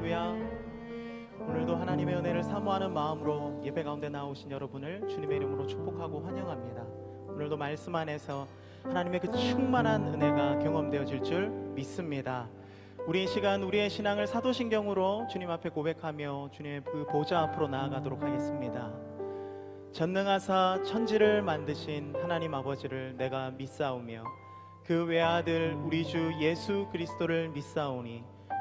할렐루야. 오늘도 하나님의 은혜를 사모하는 마음으로 예배 가운데 나오신 여러분을 주님의 이름으로 축복하고 환영합니다. 오늘도 말씀 안에서 하나님의 그 충만한 은혜가 경험되어질 줄 믿습니다. 우리 이 시간 우리의 신앙을 사도신경으로 주님 앞에 고백하며 주님의 그 보좌 앞으로 나아가도록 하겠습니다. 전능하사 천지를 만드신 하나님 아버지를 내가 믿사오며 그 외아들 우리 주 예수 그리스도를 믿사오니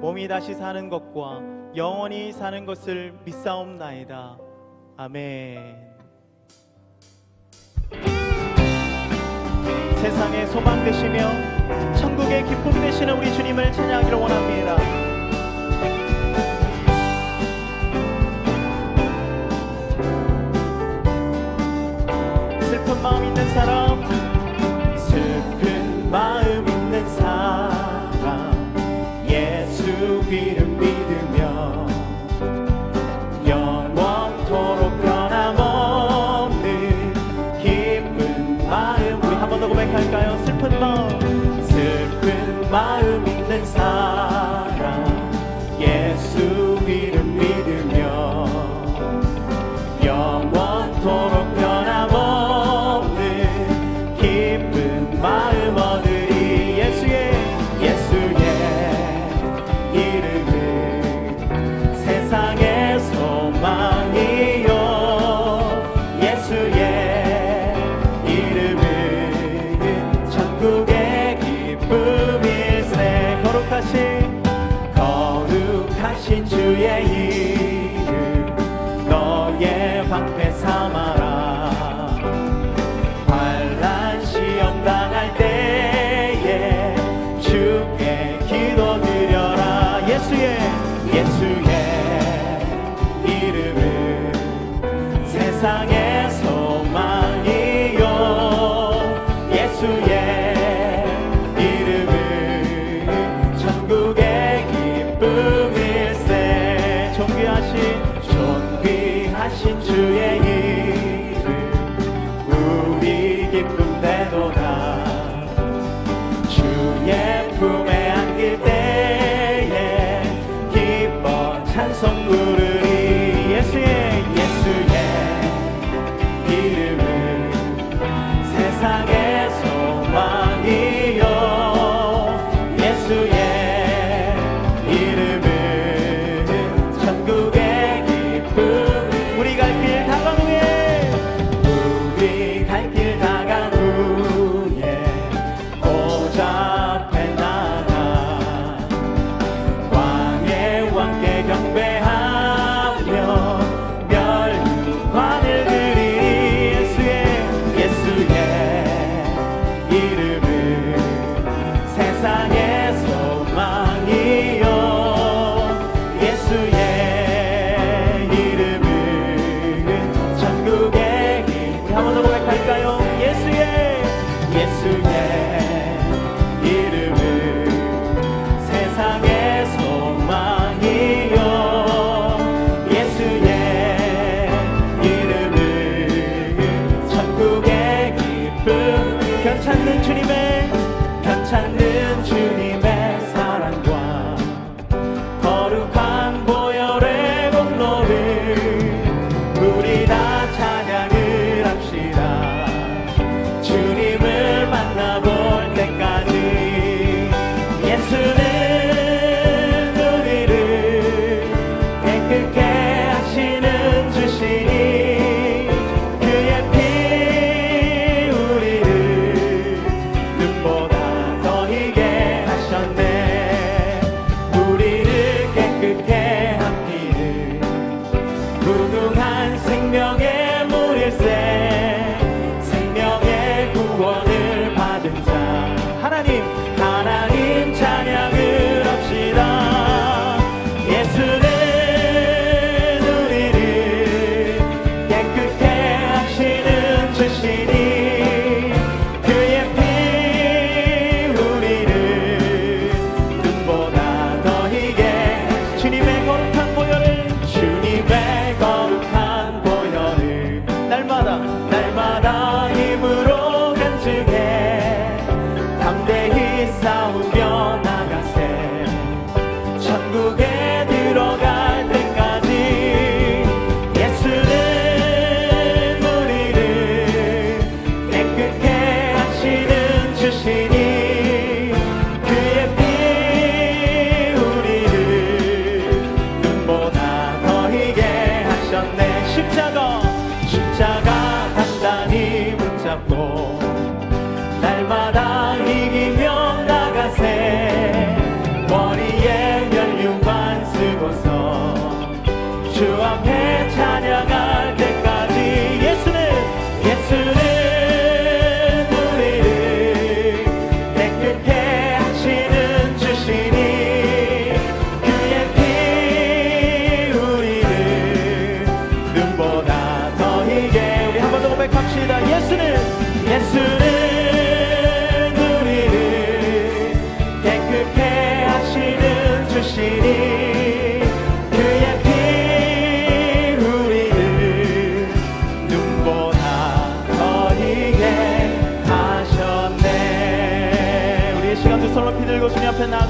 몸이 다시 사는 것과 영원히 사는 것을 믿사옵나이다 아멘 세상의 소망 되시며 천국의 기쁨 되시는 우리 주님을 찬양하기를 원합니다. 슬픈 마음 있는 사람 슬픈 마음 있 마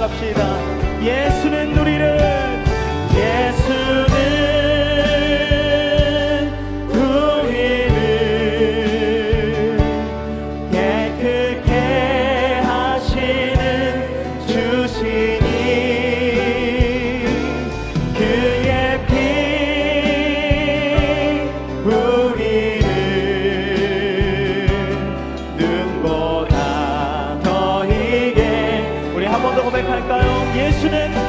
나아갑시다. 예수는 우리를 예수는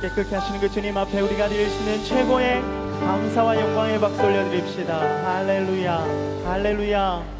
깨끗게 하시는 그 주님 앞에 우리가 드릴 수 있는 최고의 감사와 영광의 박수 올려드립시다. 할렐루야. 할렐루야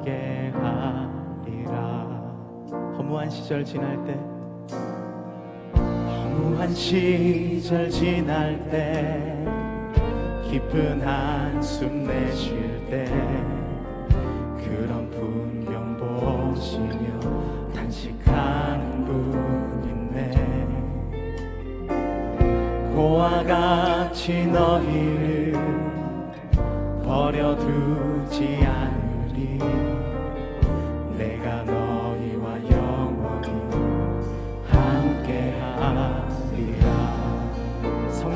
함께 하리라. 허무한 시절 지날 때 허무한 시절 지날 때 깊은 한숨 내쉴 때 그런 풍경 보시며 단식하는 분 있네 고와 같이 너희를 버려두지 않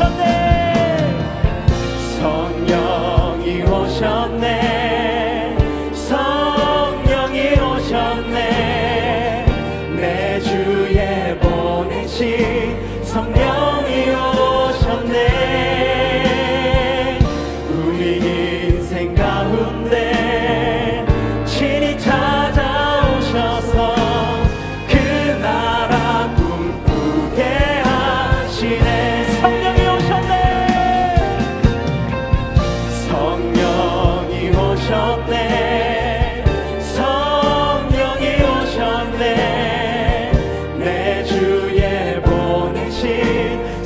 오셨네. 성령이 오셨네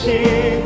心。